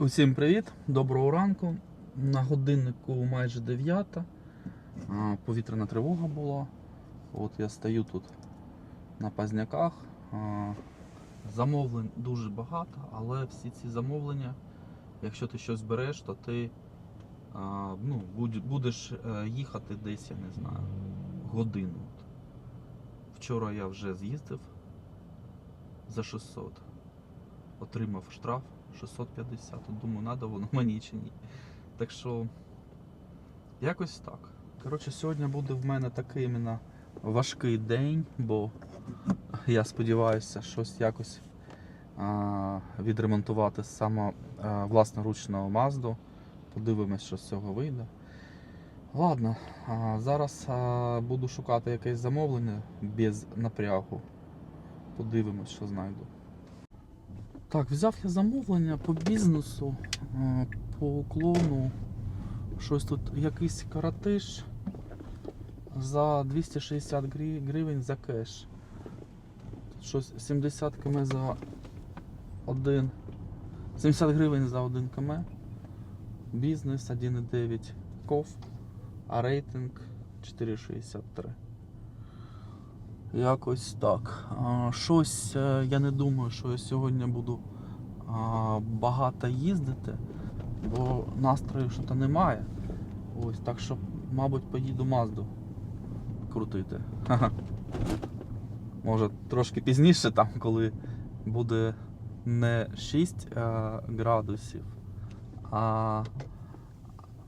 Усім привіт, доброго ранку. На годиннику майже 9. Повітряна тривога була. От я стою тут на пазняках. Замовлень дуже багато, але всі ці замовлення, якщо ти щось береш, то ти ну, будеш е, їхати десь, я не знаю, годину. Вчора я вже з'їздив за 600 отримав штраф 650. От Думаю, надо воно мені чи ні. Так що, якось так. Коротше, сьогодні буде в мене такий іменно важкий день, бо я сподіваюся, щось якось а, відремонтувати саме а, власноручного Мазду. Подивимось, що з цього вийде. Ладно, а, зараз а, буду шукати якесь замовлення без напрягу. Подивимось, що знайду. Так, взяв я замовлення по бізнесу, е, по уклону. Щось тут якийсь каратиш за 260 гривень за кеш. Тут щось 70 км за один. 70 гривень за 1 км. Бізнес 1,9 ков, а рейтинг 4,63. Якось так. Щось е, я не думаю, що я сьогодні буду багато їздити, бо настрою що-то немає. Ось, так що, мабуть, поїду Мазду крутити. Може трошки пізніше, там, коли буде не 6 е, градусів, а,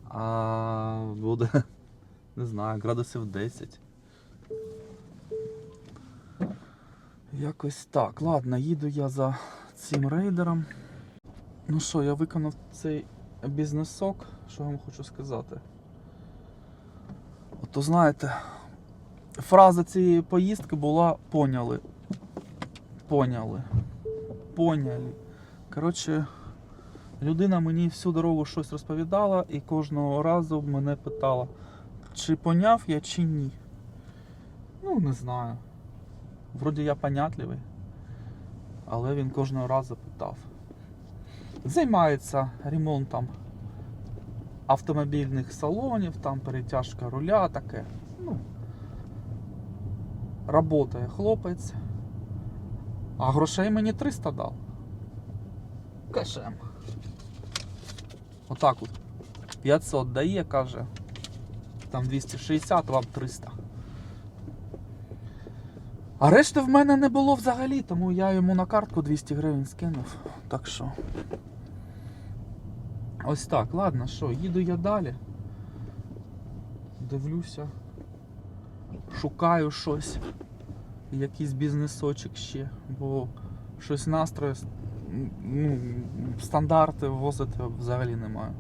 а буде, не знаю, градусів 10. Якось так. Ладно, їду я за цим рейдером. Ну що, я виконав цей бізнесок, що я вам хочу сказати. Ото знаєте, фраза цієї поїздки була поняли. Поняли. Поняли. Коротше, людина мені всю дорогу щось розповідала і кожного разу мене питала, чи поняв я, чи ні. Ну, не знаю. Вроді я понятливий, але він кожного разу питав. Займається ремонтом автомобільних салонів, там перетяжка руля, таке. Ну, Работає хлопець. А грошей мені 300 дав. Кешем. Отак от. 500 дає, каже. Там 260, вам 300. А решти в мене не було взагалі, тому я йому на картку 200 гривень скинув. Так що. Ось так, ладно, що, їду я далі. Дивлюся. Шукаю щось. Якийсь бізнесочок ще, бо щось настрою, ну, стандарти возити взагалі немає.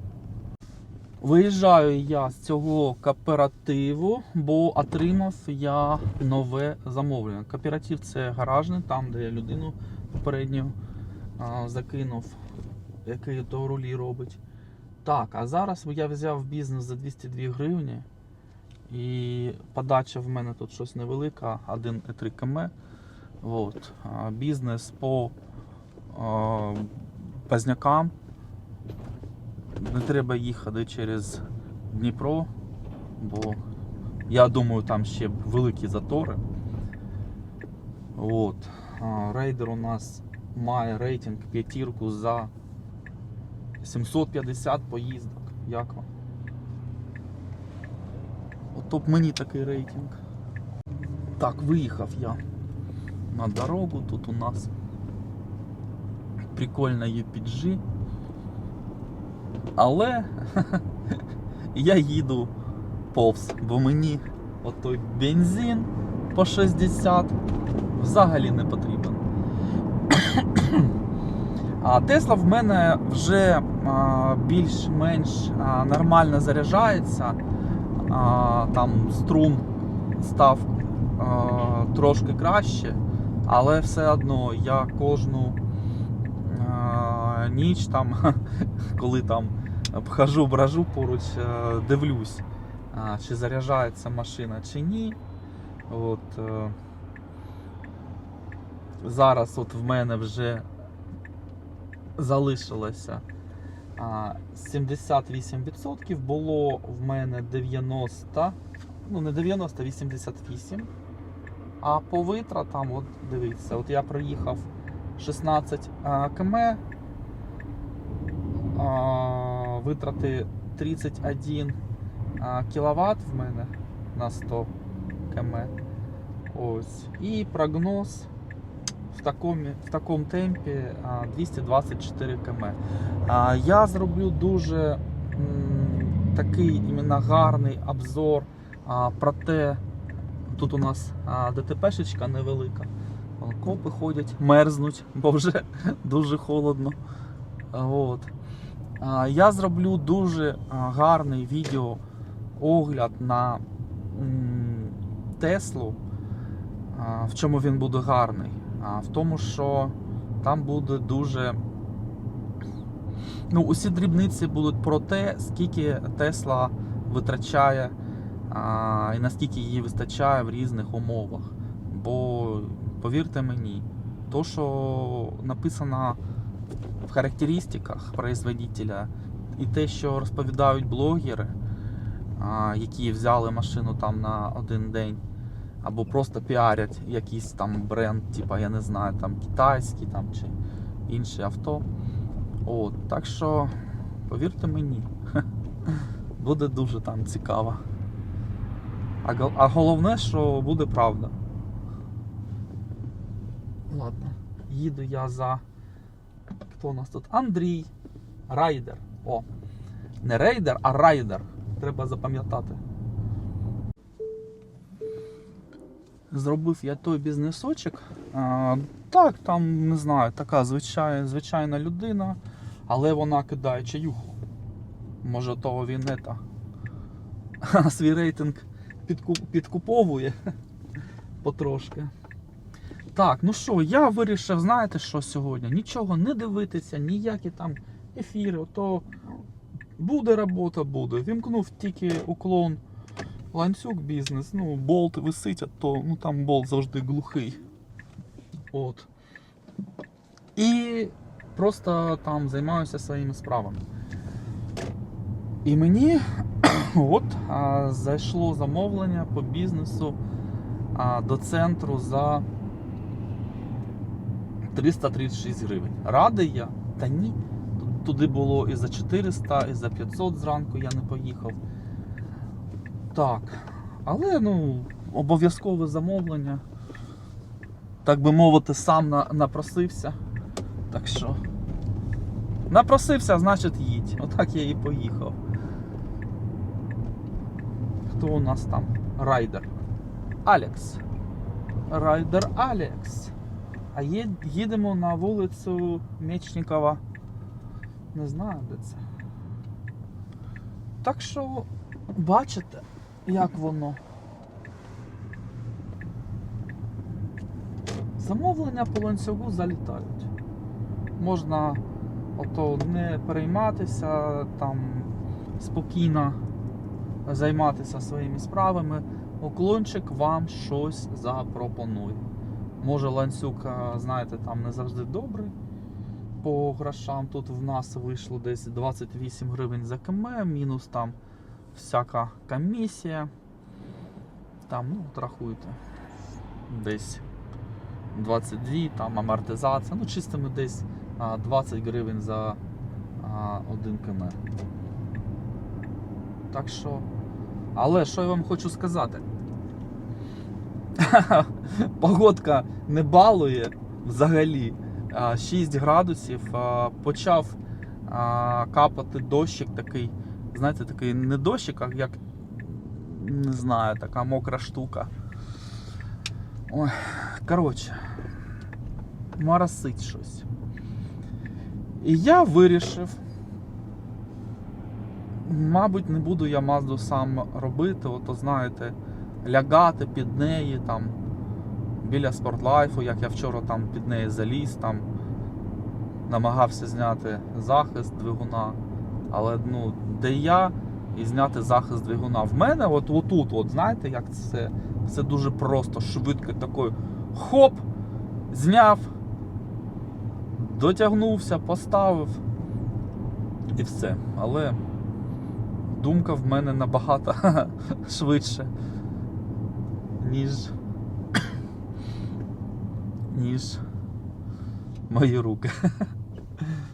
Виїжджаю я з цього кооперативу, бо отримав я нове замовлення. Кооператив це гаражний, там, де я людину попередньо а, закинув, який то рулі робить. Так, а зараз я взяв бізнес за 202 гривні. І подача в мене тут щось невелика, 1,3 км. Бізнес по а, пазнякам. Не треба їхати через Дніпро, бо я думаю, там ще великі затори. От. Рейдер у нас має рейтинг п'ятірку за 750 поїздок. Як вам? Ото б мені такий рейтинг. Так, виїхав я на дорогу. Тут у нас прикольна UPG. Але я їду повз, бо мені отой бензин по 60 взагалі не потрібен. А Тесла в мене вже більш-менш нормально заряджається. А, там струм став а, трошки краще, але все одно я кожну ніч там, коли там обхожу, бражу поруч, е, дивлюсь, чи заряджається машина, чи ні. От, е, зараз от в мене вже залишилося 78%, було в мене 90, ну не 90, 88. А по витратам, от дивіться, от я проїхав 16 км, витрати 31 кВт в мене на 100 км. Ось. І прогноз в такому, в такому темпі 224 км. Я зроблю дуже такий іменно гарний обзор про те, тут у нас ДТПшечка невелика. Копи ходять, мерзнуть, бо вже дуже холодно. От. Я зроблю дуже гарний відео огляд на Теслу. В чому він буде гарний? В тому, що там буде дуже. Ну, усі дрібниці будуть про те, скільки Тесла витрачає і наскільки її вистачає в різних умовах. Бо повірте мені, то, що написано в характеристиках производителя, і те, що розповідають блогери, які взяли машину там на один день, або просто піарять якийсь там бренд, типа, я не знаю, там китайський там, чи інші авто. От, так що, повірте мені, буде дуже там цікаво. А головне, що буде правда. Ладно, їду я за. Хто у нас тут? Андрій. Райдер. О. Не рейдер, а райдер. Треба запам'ятати. Зробив я той бізнесочок. А, так, там, не знаю, така звичай, звичайна людина, але вона кидає чаюху. Може, того він не та. Свій рейтинг підку, підкуповує потрошки. Так, ну що, я вирішив, знаєте що сьогодні? Нічого не дивитися, ніякі там ефіри, то буде робота, буде. Вімкнув тільки уклон ланцюг бізнес, ну, болт висить, а то ну, там болт завжди глухий. От. І просто там займаюся своїми справами. І мені от а, зайшло замовлення по бізнесу а, до центру за 336 гривень. Радий я? Та ні. Туди було і за 400, і за 500 зранку я не поїхав. Так. Але ну, обов'язкове замовлення. Так би мовити, сам на, напросився. Так що. Напросився, значить їдь. Отак я і поїхав. Хто у нас там? Райдер. Алекс. Райдер Алекс. А їдемо на вулицю Мечникова. Не знаю, де це. Так що, бачите, як воно. Замовлення по ланцюгу залітають. Можна ото не перейматися, там спокійно займатися своїми справами. Уклончик вам щось запропонує. Може ланцюг, знаєте, там не завжди добрий по грошам. Тут в нас вийшло десь 28 гривень за км, мінус там всяка комісія. Там, ну, от рахуйте, десь 22, там амортизація, ну чистими десь 20 гривень за а, 1 км. Так що. Але що я вам хочу сказати? Погодка не балує взагалі. 6 градусів. Почав капати дощик такий. Знаєте, такий не дощик, а як не знаю, така мокра штука. Ой, коротше, моросить щось. І я вирішив. Мабуть, не буду я Мазду сам робити, ото знаєте, лягати під неї там біля спортлайфу, як я вчора там під неї заліз, там намагався зняти захист двигуна. Але ну, де я і зняти захист двигуна. В мене от отут, от, знаєте, як це все дуже просто, швидко такою хоп, зняв, дотягнувся, поставив. І все. Але думка в мене набагато швидше, ніж. ніж мої руки.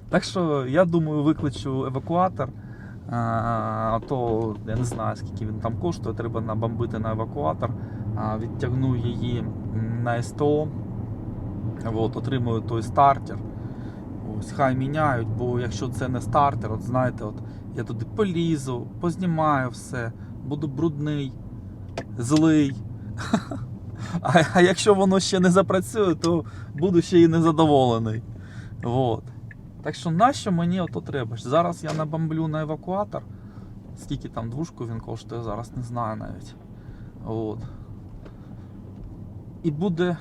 Так що я думаю, викличу евакуатор. А, то я не знаю скільки він там коштує, треба набомбити на евакуатор, відтягну її на СТО, от, отримую той стартер. Ось хай міняють, бо якщо це не стартер, от знаєте, от я туди полізу, познімаю все, буду брудний, злий. А, а якщо воно ще не запрацює, то буду ще й незадоволений. Вот. Так що нащо мені ото треба? Зараз я набомблю на евакуатор. Скільки там двушку він коштує, зараз не знаю навіть. От. І буде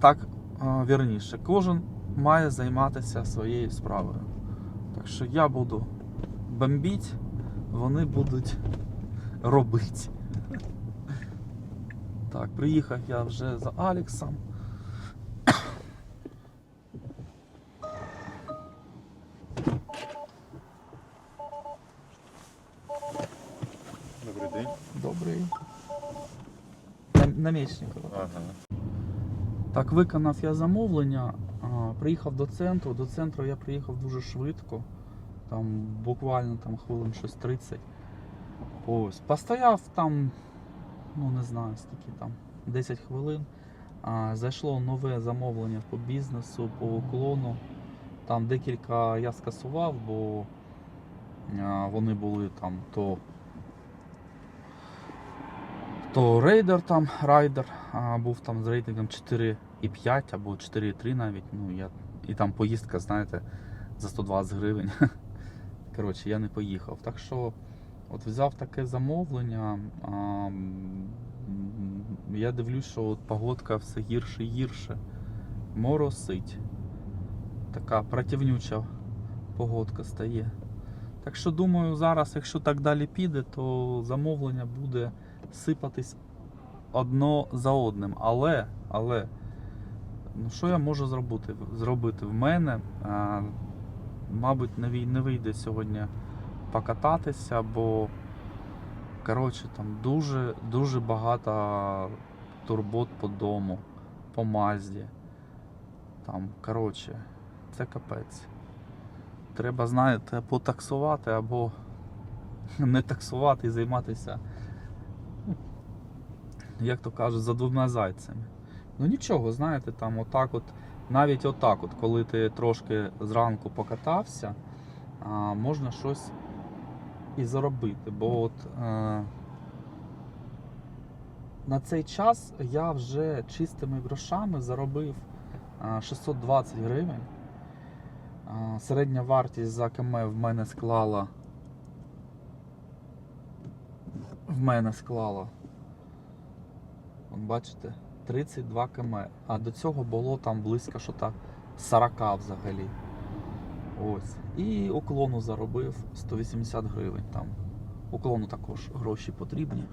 так вірніше. Кожен має займатися своєю справою. Так що я буду бомбити, вони будуть робити. Так, приїхав я вже за Алексом. Добрий день. Добрий. Нам- Намічникова. Ага. Так, виконав я замовлення, а, приїхав до центру. До центру я приїхав дуже швидко. Там буквально там хвилин щось 30. Ось. Постояв там, ну не знаю скільки там, 10 хвилин. А, зайшло нове замовлення по бізнесу, по уклону. Там декілька я скасував, бо а, вони були там то то рейдер там, райдер а, був там з рейтингом 4,5 або 4,3 навіть. Ну, я, і там поїздка, знаєте, за 120 гривень. Коротше, я не поїхав. Так що от взяв таке замовлення. А, я дивлюсь, що от погодка все гірше і гірше. Моросить. Така противнюча погодка стає. Так що думаю, зараз, якщо так далі піде, то замовлення буде сипатись одно за одним. Але, але, ну що я можу зробити? зробити? В мене, а, мабуть, не, вийде сьогодні покататися, бо коротше, там дуже, дуже багато турбот по дому, по мазді. Там, коротше, це капець. Треба, знаєте, або таксувати, або не таксувати і займатися як то кажуть, за двома зайцями. Ну нічого, знаєте, там отак от, навіть отак, от, коли ти трошки зранку покатався, можна щось і заробити. Бо от е, на цей час я вже чистими грошами заробив е, 620 гривень. Е, середня вартість за КМ в мене склала. В мене склала От бачите, 32 км. А до цього було там близько що та 40 взагалі. Ось. І уклону заробив 180 гривень там. Уклону також гроші потрібні.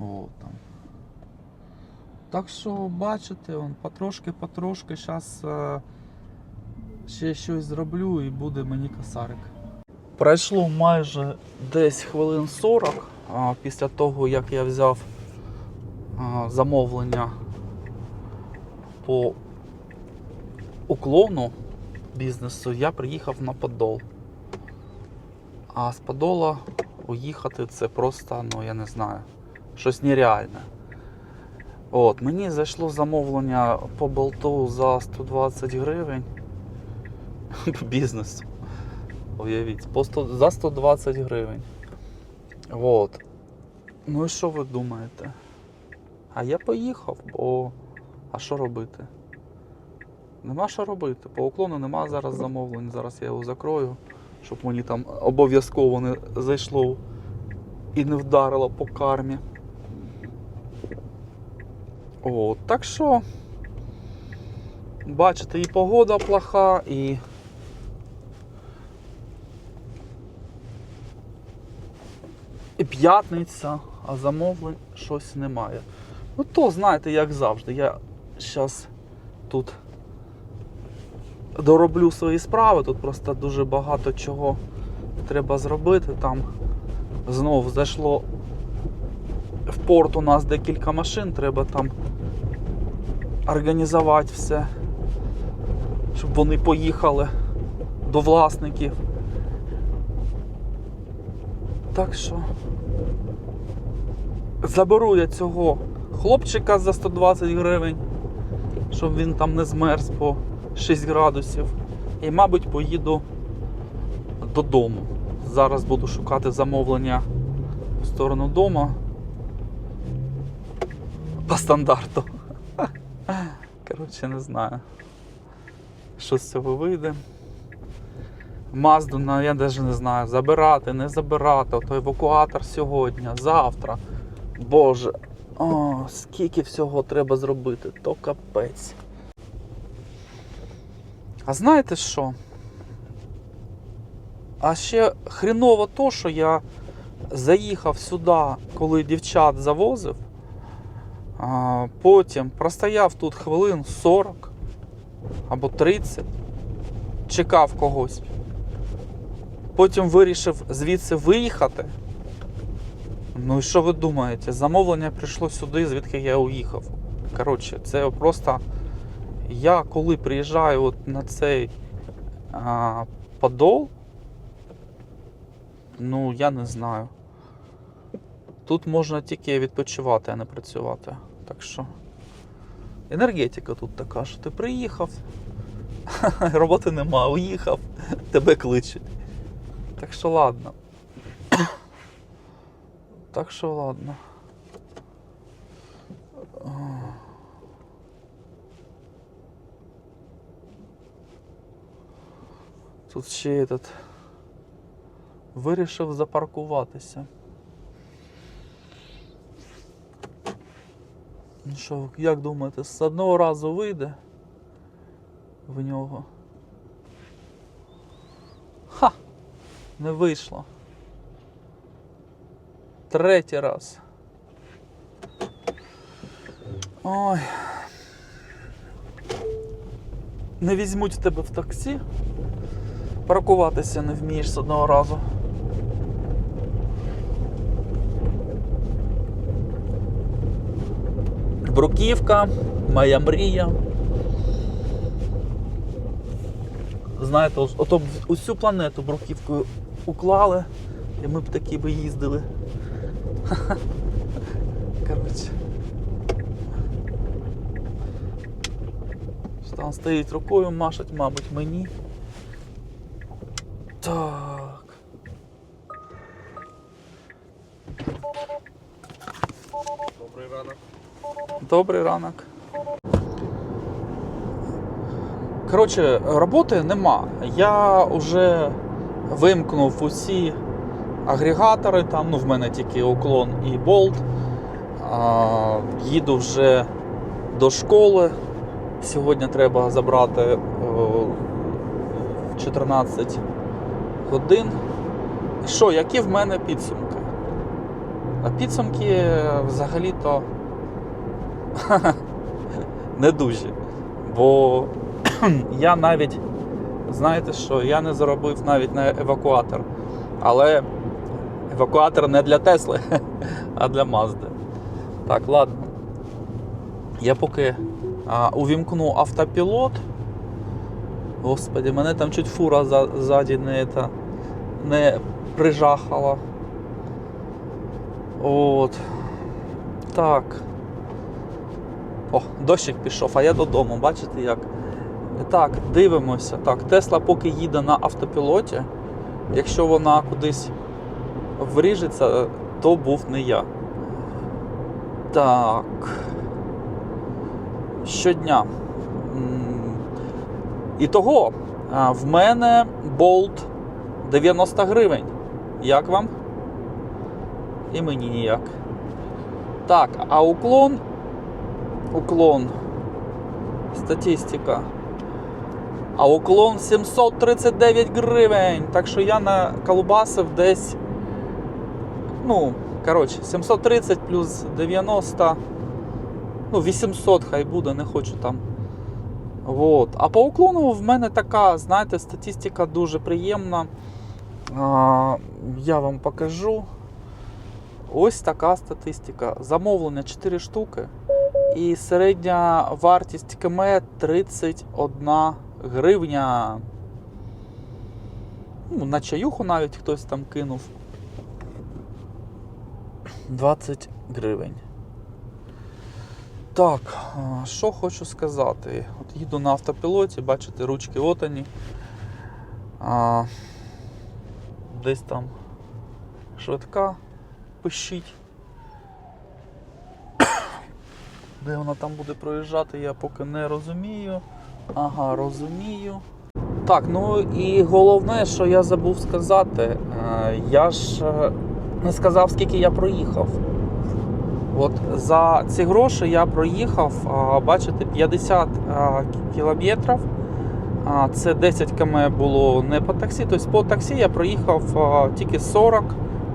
О, там. Так що бачите, он потрошки-потрошки зараз е, ще щось зроблю і буде мені косарик. Пройшло майже десь хвилин 40 а, після того, як я взяв а, замовлення по уклону бізнесу, я приїхав на Подол. А з Подола уїхати це просто, ну я не знаю, щось нереальне. От, мені зайшло замовлення по болту за 120 гривень по бізнесу. Уявіть, по 100, за 120 гривень. Вот. Ну і що ви думаєте? А я поїхав, бо. А що робити? Нема що робити. По уклону нема зараз замовлень. Зараз я його закрою, щоб мені там обов'язково не зайшло і не вдарило по кармі. О, так що. Бачите, і погода плоха, і. І п'ятниця, а замовлень щось немає. Ну то знаєте, як завжди. Я зараз тут дороблю свої справи. Тут просто дуже багато чого треба зробити. Там знов зайшло в порт у нас декілька машин, треба там організувати все, щоб вони поїхали до власників. Так що заберу я цього хлопчика за 120 гривень, щоб він там не змерз по 6 градусів. І, мабуть, поїду додому. Зараз буду шукати замовлення в сторону дому. По стандарту. Коротше, не знаю. Що з цього вийде. Мазду, ну, я навіть не знаю, забирати, не забирати, ото евакуатор сьогодні, завтра. Боже, о, скільки всього треба зробити, то капець. А знаєте що? А ще хреново то, що я заїхав сюди, коли дівчат завозив, а потім простояв тут хвилин 40 або 30, чекав когось. Потім вирішив звідси виїхати. Ну і що ви думаєте? Замовлення прийшло сюди, звідки я уїхав. Коротше, це просто я коли приїжджаю от на цей а, подол, ну я не знаю. Тут можна тільки відпочивати, а не працювати. Так що енергетика тут така, що ти приїхав, роботи нема, уїхав, тебе кличуть. Так що ладно. Так що ладно. Тут ще этот вирішив запаркуватися. Ну що, як думаєте, з одного разу вийде в нього? Ха! Не вийшло. Третій раз. Ой. Не візьмуть тебе в таксі. Паркуватися не вмієш з одного разу. Бруківка, моя мрія. Знаєте, ото б усю планету бруківкою уклали, і ми б такі би їздили. Коротше. Там стоїть рукою, машуть, мабуть, мені. Добрий ранок. Коротше, роботи нема. Я вже вимкнув усі агрегатори, там, ну в мене тільки уклон і болт. А, їду вже до школи. Сьогодні треба забрати в 14 годин. Що, які в мене підсумки? А підсумки взагалі-то не дуже. Бо я навіть, знаєте що, я не заробив навіть на евакуатор. Але евакуатор не для Тесли, а для Мазди. Так, ладно. Я поки а, увімкну автопілот. Господи, мене там чуть фура за, ззаді не, не прижахала. От. Так. О, дощик пішов, а я додому, бачите як? Так, дивимося. Так, Тесла поки їде на автопілоті. Якщо вона кудись вріжеться, то був не я. Так. Щодня. М, Ітого, в мене болт 90 гривень. Як вам? І мені ніяк. Так, а уклон Уклон. Статистика. А уклон 739 гривень. Так що я наколбасив десь. Ну, коротше, 730 плюс 90. Ну, 800 хай буде, не хочу там Вот. А по уклону в мене така, знаєте, статистика дуже приємна. А, я вам покажу. Ось така статистика. Замовлення 4 штуки. І середня вартість КМ 31 гривня. Ну, на чаюху навіть хтось там кинув. 20 гривень. Так, що хочу сказати. От їду на автопілоті, бачите, ручки отані. А, десь там швидка пищить. Де вона там буде проїжджати, я поки не розумію. Ага, розумію. Так, ну і головне, що я забув сказати, е, я ж е, не сказав, скільки я проїхав. От за ці гроші я проїхав, бачите, 50 а, кілометрів. Це 10 км було не по таксі. Тобто по таксі я проїхав тільки 40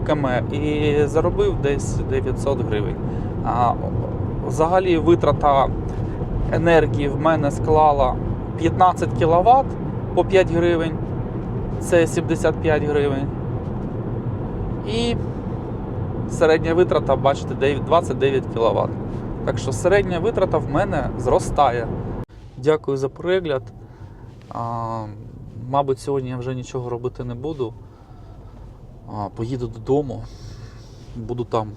км і заробив десь 900 гривень. Взагалі витрата енергії в мене склала 15 кВт по 5 гривень. Це 75 гривень. І середня витрата, бачите, 29 кВт. Так що середня витрата в мене зростає. Дякую за перегляд. А, мабуть, сьогодні я вже нічого робити не буду. А, поїду додому, буду там.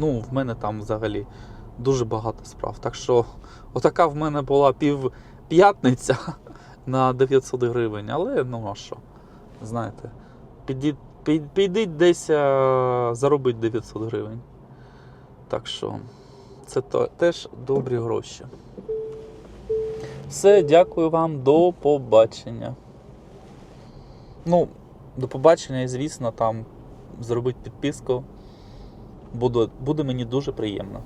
Ну, в мене там взагалі дуже багато справ. Так що, отака в мене була пів п'ятниця на 900 гривень. Але ну а що? Знаєте, підіть, під- підіть десь е, заробити 900 гривень. Так що, це теж добрі гроші. Все, дякую вам, до побачення. Ну, до побачення і, звісно, там зробити підписку. Буде, буде мені дуже приємно.